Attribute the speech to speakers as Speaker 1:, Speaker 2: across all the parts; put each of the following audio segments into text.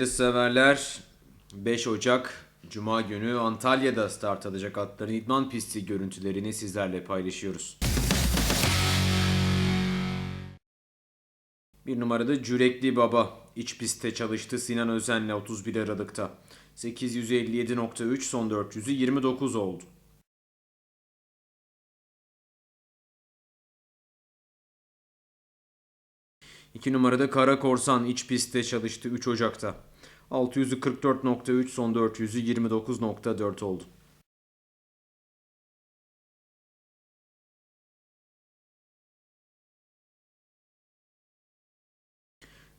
Speaker 1: yarış severler 5 Ocak Cuma günü Antalya'da start alacak atların idman pisti görüntülerini sizlerle paylaşıyoruz. Bir numarada Cürekli Baba iç pistte çalıştı Sinan Özen'le 31 Aralık'ta. 857.3 son 400'ü 29 oldu. İki numarada Kara Korsan iç pistte çalıştı 3 Ocak'ta. 644.3 son 400'ü 29.4 oldu.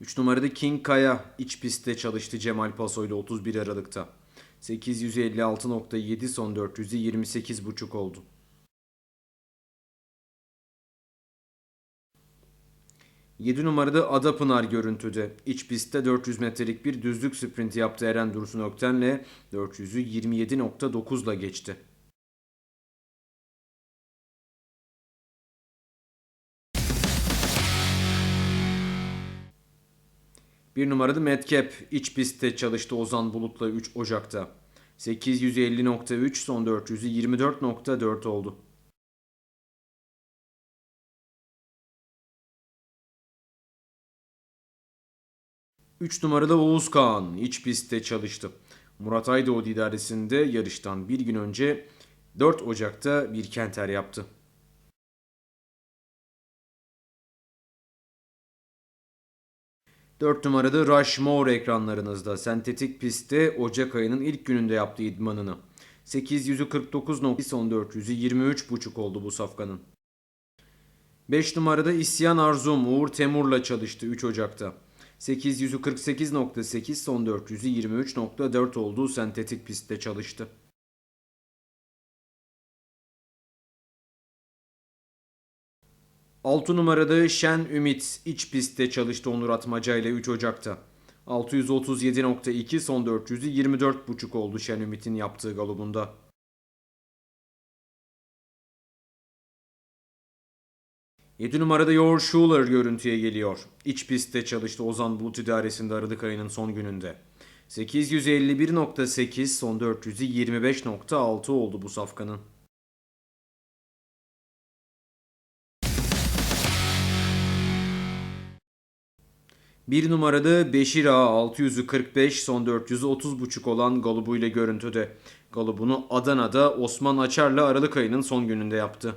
Speaker 1: Üç numarada King Kaya iç pistte çalıştı Cemal Paso ile 31 Aralık'ta. 856.7 son 400'ü 28.5 oldu. 7 numarada Adapınar görüntüde. İç pistte 400 metrelik bir düzlük sprinti yaptı Eren Dursun Ökten'le 400'ü 27.9'la geçti. Bir numarada Medcap iç pistte çalıştı Ozan Bulut'la 3 Ocak'ta. 850.3 son 400'ü 24.4 oldu. 3 numarada Oğuz Kağan iç pistte çalıştı. Murat Aydoğdu idaresinde yarıştan bir gün önce 4 Ocak'ta bir kenter yaptı. Dört numarada Rushmore ekranlarınızda sentetik pistte Ocak ayının ilk gününde yaptığı idmanını. 849.2 son 400'ü 23.5 oldu bu safkanın. 5 numarada İsyan Arzum Uğur Temur'la çalıştı 3 Ocak'ta. 848.8 son 400'ü 23.4 olduğu sentetik pistte çalıştı. Altı numarada Şen Ümit iç pistte çalıştı Onur Atmaca ile 3 Ocak'ta. 637.2 son 400'ü 24.5 oldu Şen Ümit'in yaptığı galobunda. 7 numarada Yor Schuler görüntüye geliyor. İç pistte çalıştı Ozan Bulut idaresinde Aralık ayının son gününde. 851.8 son 400'ü 25.6 oldu bu safkanın. Bir numarada Beşir Ağa 600'ü 45 son 400'ü 30.5 olan galubuyla görüntüde. Galubunu Adana'da Osman Açar'la Aralık ayının son gününde yaptı.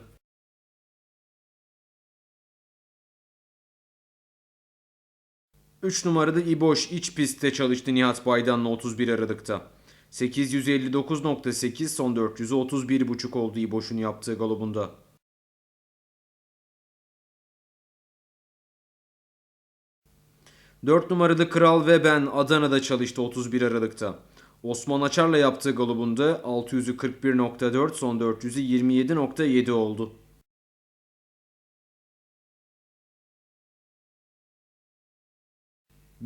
Speaker 1: 3 numarada İboş iç pistte çalıştı Nihat Baydan'la 31 Aralık'ta. 859.8 son 400'ü 31.5 oldu İboş'un yaptığı galobunda. Dört numarada Kral ve ben Adana'da çalıştı 31 Aralık'ta. Osman Açar'la yaptığı galobunda 600'ü 41.4 son 400'ü 27.7 oldu.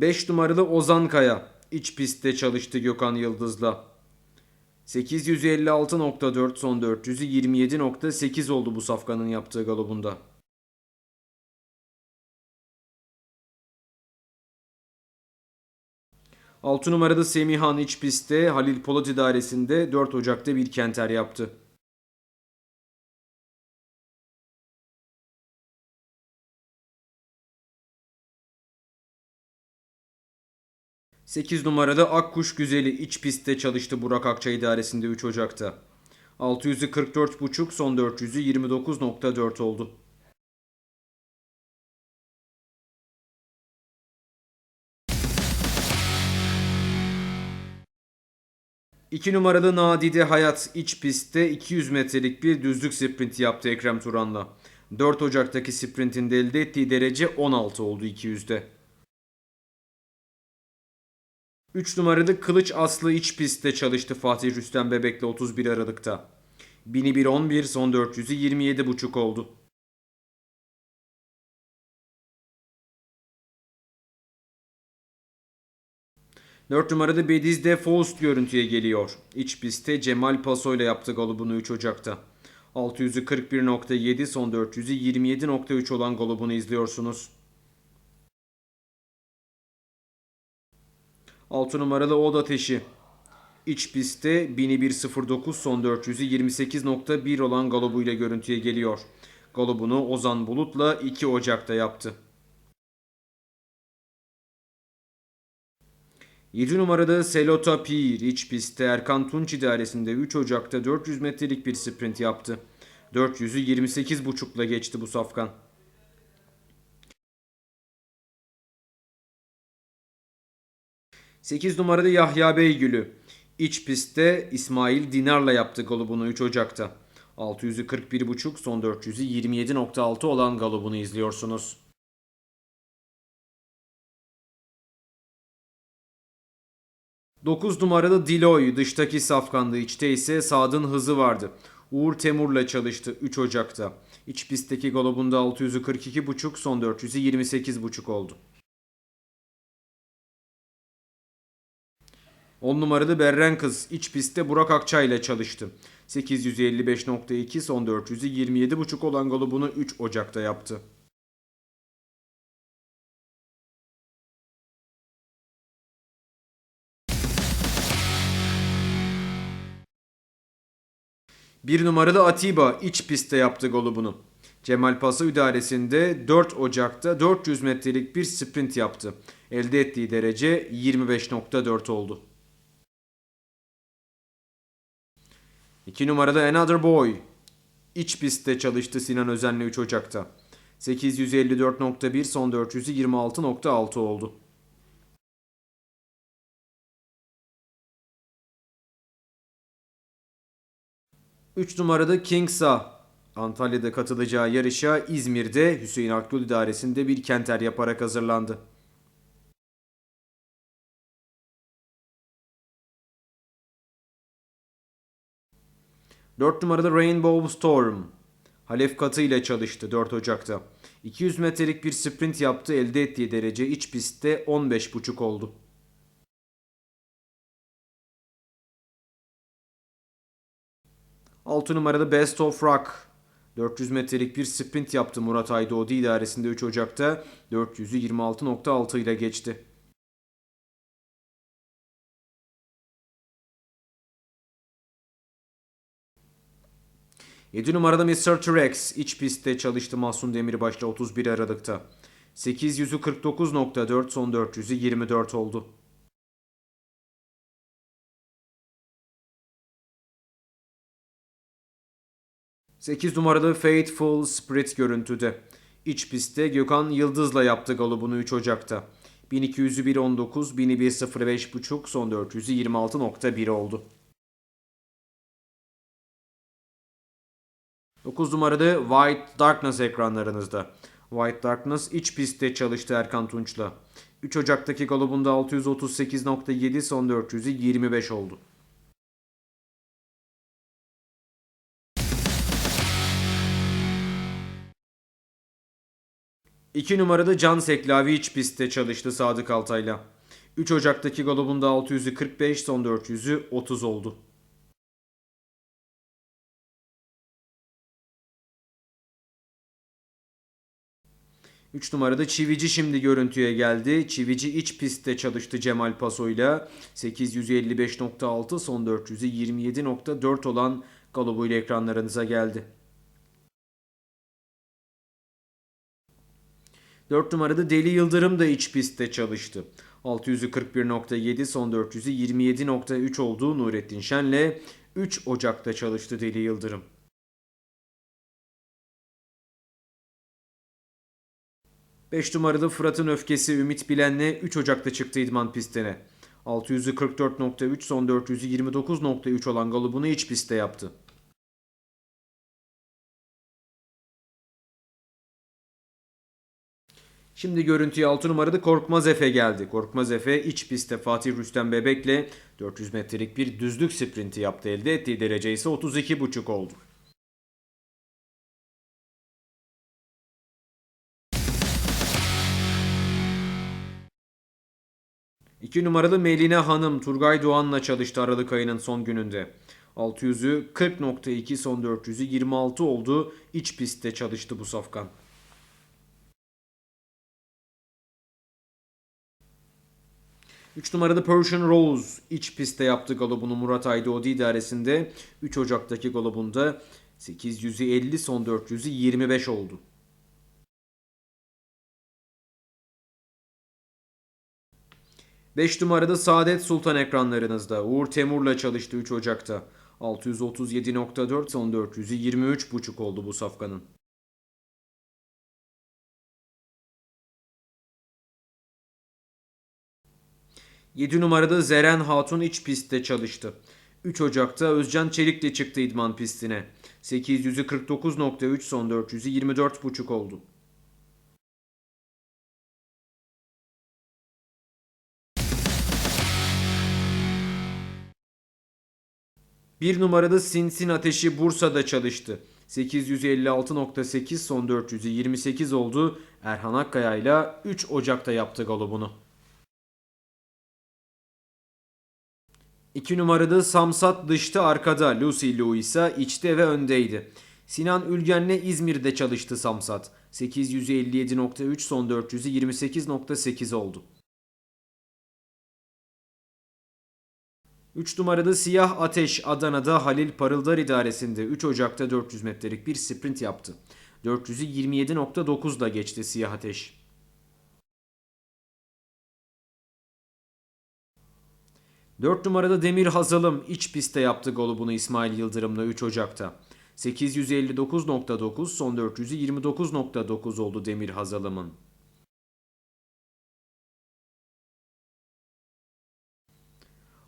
Speaker 1: 5 numaralı Ozan Kaya iç pistte çalıştı Gökhan Yıldız'la. 856.4 son 400'ü 27.8 oldu bu safkanın yaptığı galobunda. Altı numarada Semihan iç pistte Halil Polat idaresinde 4 Ocak'ta bir kenter yaptı. 8 numarada Akkuş Güzeli iç pistte çalıştı Burak Akçay idaresinde 3 Ocak'ta. 600'ü 44.5 son 400'ü 29.4 oldu. İki numaralı Nadide Hayat iç pistte 200 metrelik bir düzlük sprinti yaptı Ekrem Turan'la. 4 Ocak'taki sprintinde elde ettiği derece 16 oldu 200'de. 3 numaralı Kılıç Aslı iç pistte çalıştı Fatih Rüstem Bebek'le 31 Aralık'ta. 1000'i 11 son 400'ü 27.5 oldu. Dört numarada Bediz'de Faust görüntüye geliyor. İç pistte Cemal Paso ile yaptı galubunu 3 Ocak'ta. 600'ü 41.7 son 400'ü 27.3 olan galubunu izliyorsunuz. 6 numaralı Od Ateşi. İç pistte 1001.09 son 400'ü 28.1 olan galobuyla görüntüye geliyor. Galobunu Ozan Bulut'la 2 Ocak'ta yaptı. 7 numarada Selota Pir iç pistte Erkan Tunç idaresinde 3 Ocak'ta 400 metrelik bir sprint yaptı. 400'ü 28.5'la geçti bu safkan. Sekiz numarada Yahya Beygül'ü. İç pistte İsmail Dinar'la yaptı galobunu 3 Ocak'ta. 600'ü 41.5 son 400'ü 27.6 olan galobunu izliyorsunuz. 9 numaralı Diloy dıştaki safkandı. İçte ise Sad'ın hızı vardı. Uğur Temur'la çalıştı 3 Ocak'ta. İç pistteki galobunda 600'ü 42.5 son 400'ü 28.5 oldu. 10 numaralı Berren Kız iç pistte Burak Akçay ile çalıştı. 855.2 son 400'ü 27.5 olan galobunu 3 Ocak'ta yaptı. Bir numaralı Atiba iç pistte yaptı golü Cemal Pasa idaresinde 4 Ocak'ta 400 metrelik bir sprint yaptı. Elde ettiği derece 25.4 oldu. 2 numarada Another Boy iç pistte çalıştı Sinan Özen'le 3 Ocak'ta. 854.1 son 400'ü 26.6 oldu. 3 numarada Kingsa Antalya'da katılacağı yarışa İzmir'de Hüseyin Akgül idaresinde bir kenter yaparak hazırlandı. Dört numarada Rainbow Storm. Halef katı ile çalıştı 4 Ocak'ta. 200 metrelik bir sprint yaptı elde ettiği derece iç pistte 15.5 oldu. 6 numarada Best of Rock. 400 metrelik bir sprint yaptı Murat Aydoğdu idaresinde 3 Ocak'ta 400'ü 26.6 ile geçti. Yedi numarada Mr. T-Rex iç pistte çalıştı Mahsun Demirbaş'la 31 Aralık'ta. 800'ü 49.4 son 400'ü 24 oldu. 8 numaralı Faithful Spirit görüntüde. İç pistte Gökhan Yıldız'la yaptı galobunu 3 Ocak'ta. 1200'ü 1.19, 1000'i 1.05.5, son 400'ü 26.1 oldu. 9 numaralı White Darkness ekranlarınızda. White Darkness iç pistte çalıştı Erkan Tunç'la. 3 Ocak'taki galobunda 638.7 son 400'ü 25 oldu. 2 numarada Can Seklavi iç pistte çalıştı Sadık Altay'la. 3 Ocak'taki galobunda 600'ü 45, son 400'ü 30 oldu. Üç numarada Çivici şimdi görüntüye geldi. Çivici iç pistte çalıştı Cemal Paso'yla. 855.6 son 400'ü 27.4 olan galobuyla ekranlarınıza geldi. 4 numarada Deli Yıldırım da iç pistte çalıştı. 600'ü 41.7 son 400'ü 27.3 olduğu Nurettin Şen'le 3 Ocak'ta çalıştı Deli Yıldırım. Beş numarada Fırat'ın öfkesi Ümit Bilen'le 3 Ocak'ta çıktı idman pistine. 600'ü 44.3 son 400'ü 29.3 olan galubunu iç pistte yaptı. Şimdi görüntüye 6 numarada Korkmaz Efe geldi. Korkmaz Efe iç pistte Fatih Rüstem Bebek'le 400 metrelik bir düzlük sprinti yaptı. Elde ettiği derece ise 32,5 oldu. İki numaralı Melina Hanım Turgay Doğan'la çalıştı Aralık ayının son gününde. 600'ü 40.2 son 400'ü 26 oldu. İç pistte çalıştı bu safkan. 3 numarada Persian Rose iç pistte yaptı galobunu Murat Aydoğdu idaresinde. 3 Ocak'taki galobunda 850 son 400'ü 25 oldu. Beş numarada Saadet Sultan ekranlarınızda. Uğur Temur'la çalıştı 3 Ocak'ta. 637.4 son 400'ü 23.5 oldu bu safkanın. 7 numarada Zeren Hatun iç pistte çalıştı. 3 Ocak'ta Özcan Çelik'le çıktı idman pistine. 800'ü 49.3 son 400'ü 24.5 oldu. Bir numarada Sinsin Ateşi Bursa'da çalıştı. 856.8 son 400'ü 28 oldu. Erhan Akkaya ile 3 Ocak'ta yaptı galobunu. 2 numarada Samsat dışta arkada. Lucy Lou ise içte ve öndeydi. Sinan Ülgen'le İzmir'de çalıştı Samsat. 857.3 son 400'ü 28.8 oldu. 3 numarada Siyah Ateş Adana'da Halil Parıldar idaresinde 3 Ocak'ta 400 metrelik bir sprint yaptı. 400'ü 27.9'da geçti Siyah Ateş. 4 numarada Demir Hazalım iç pistte yaptı golü İsmail Yıldırım'la 3 Ocak'ta. 859.9 son 400'ü 29.9 oldu Demir Hazalım'ın.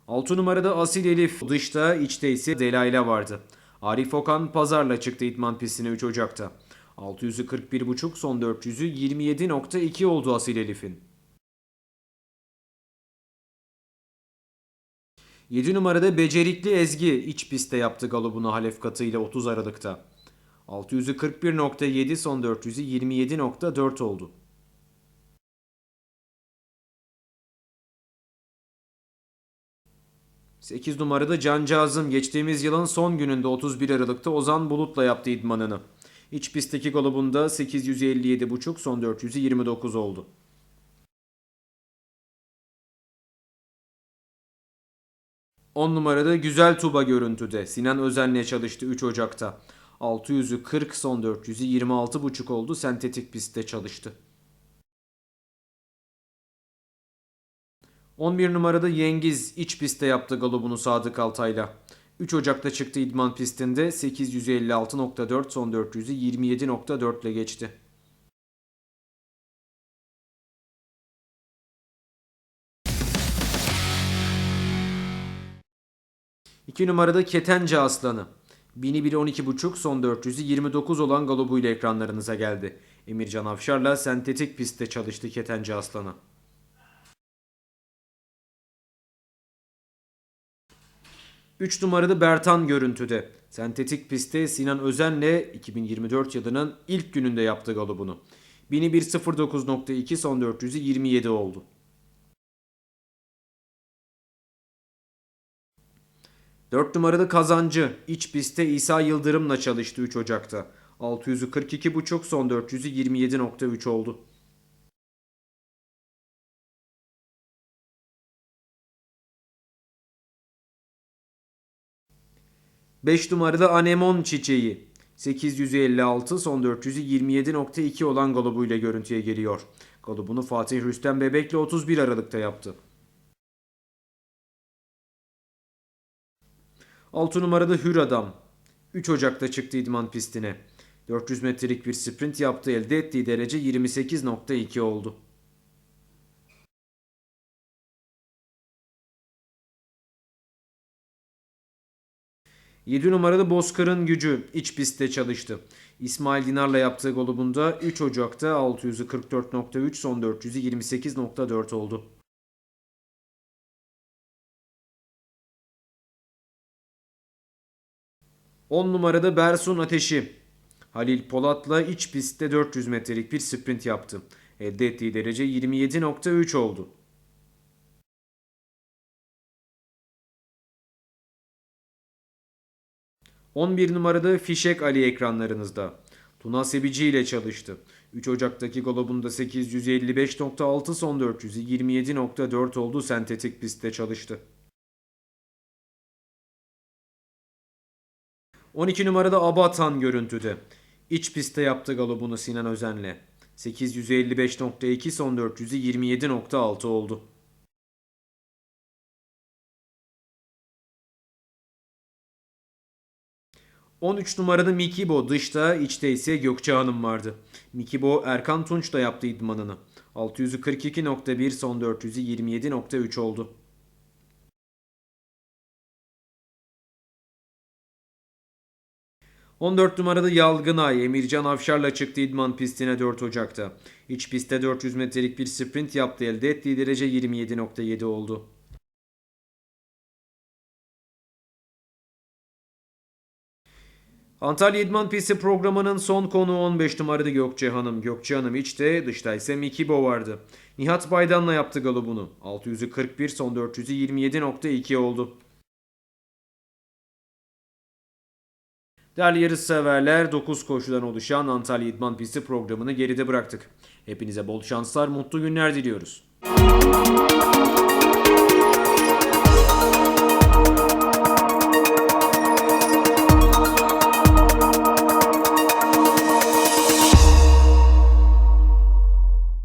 Speaker 1: Altı numarada Asil Elif dışta içte ise Delayla vardı. Arif Okan pazarla çıktı idman pistine 3 Ocak'ta. 600'ü 41.5 son 400'ü 27.2 oldu Asil Elif'in. 7 numarada becerikli Ezgi iç pistte yaptı galobunu Halef katıyla 30 Aralık'ta. 600'ü 41.7 son 400'ü 27.4 oldu. Sekiz numarada Cancağızım geçtiğimiz yılın son gününde 31 Aralık'ta Ozan Bulut'la yaptı idmanını. İç pistteki galobunda 857.5 son 400'ü 29 oldu. 10 numarada güzel tuba görüntüde. Sinan Özen'le çalıştı 3 Ocak'ta. 600'ü 40 son 400'ü 26.5 oldu. Sentetik pistte çalıştı. 11 numarada Yengiz iç pistte yaptı galobunu Sadık Altay'la. 3 Ocak'ta çıktı idman pistinde 856.4 son 400'ü 27.4 ile geçti. 2 numarada Ketence Aslanı. 1000'i 1'i 12.5 son 400'ü 29 olan galobuyla ekranlarınıza geldi. Emircan Afşar'la sentetik pistte çalıştı Ketence Aslanı. Üç numarada Bertan görüntüde. Sentetik pistte Sinan Özen'le 2024 yılının ilk gününde yaptı galobunu. 1000'i 1.09.2 son 400'ü 27 oldu. 4 numarada Kazancı iç pistte İsa Yıldırım'la çalıştı 3 Ocak'ta. 600'ü 42.5 son 400'ü 27.3 oldu. Beş numarada Anemon Çiçeği. 856 son 400'ü 27.2 olan golubuyla görüntüye geliyor. Golubunu Fatih Rüstem Bebek'le 31 Aralık'ta yaptı. 6 numarada Hür Adam. 3 Ocak'ta çıktı idman pistine. 400 metrelik bir sprint yaptı elde ettiği derece 28.2 oldu. Yedi numarada Bozkır'ın gücü iç pistte çalıştı. İsmail Dinar'la yaptığı golubunda 3 Ocak'ta 600'ü 44.3 son 400'ü 28.4 oldu. 10 numarada Bersun Ateşi. Halil Polat'la iç pistte 400 metrelik bir sprint yaptı. Elde ettiği derece 27.3 oldu. ...11 numarada Fişek Ali ekranlarınızda. Tuna Sebici ile çalıştı. 3 Ocak'taki galobunda 855.6 son 400'ü 27.4 oldu sentetik pistte çalıştı. 12 numarada Abatan görüntüde. İç pistte yaptı galobunu Sinan Özen'le. 855.2 son 400'ü 27.6 oldu. 13 numaralı Mikibo dışta, içte ise Gökçe Hanım vardı. Mikibo Erkan Tunç da yaptı idmanını. 642.1 son 400'ü 27.3 oldu. ...14 numaralı Yalgınay Emircan Avşar'la çıktı idman pistine 4 Ocak'ta. İç pistte 400 metrelik bir sprint yaptı elde ettiği derece 27.7 oldu. Antalya İdman Pisti programının son konuğu 15 numaralı Gökçe Hanım. Gökçe Hanım içte, dışta ise Mikibo vardı. Nihat Baydan'la yaptı galobunu. 600'ü 41, son 400'ü 27.2 oldu. Değerli yarış severler 9 koşudan oluşan Antalya İdman Pisti programını geride bıraktık. Hepinize bol şanslar, mutlu günler diliyoruz.